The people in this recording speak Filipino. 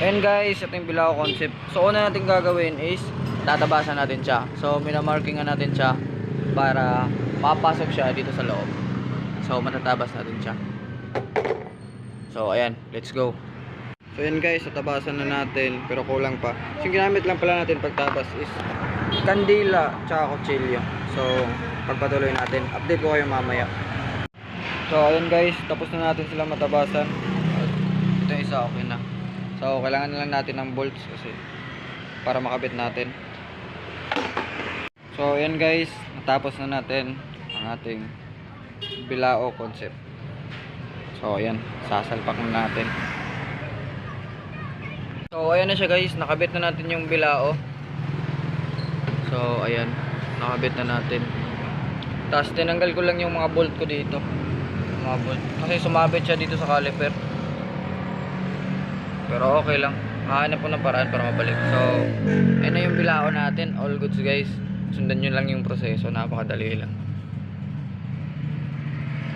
And guys, ito yung Bilao concept. So, una natin gagawin is tatabasan natin siya. So, minamarkingan natin siya para mapasok siya dito sa loob. So, matatabas natin siya. So, ayan. Let's go. So, ayan guys. Tatabasan na natin. Pero kulang pa. So, yung ginamit lang pala natin pagtabas is kandila tsaka kutsilyo. So, pagpatuloy natin. Update ko kayo mamaya. So, ayan guys. Tapos na natin sila matabasan. Ito isa. Okay na. So, kailangan lang natin ng bolts kasi para makabit natin. So, ayan guys, natapos na natin ang ating Bilao concept. So, ayan, sasalpak na natin. So, ayan na siya guys, nakabit na natin yung Bilao. So, ayan, nakabit na natin. Tapos, tinanggal ko lang yung mga bolt ko dito. Mga bolt. Kasi sumabit siya dito sa caliper. Pero okay lang. Hahanap ko ng paraan para mabalik. So, ayun na yung bilao natin. All goods guys. Sundan nyo lang yung proseso. Napakadali lang.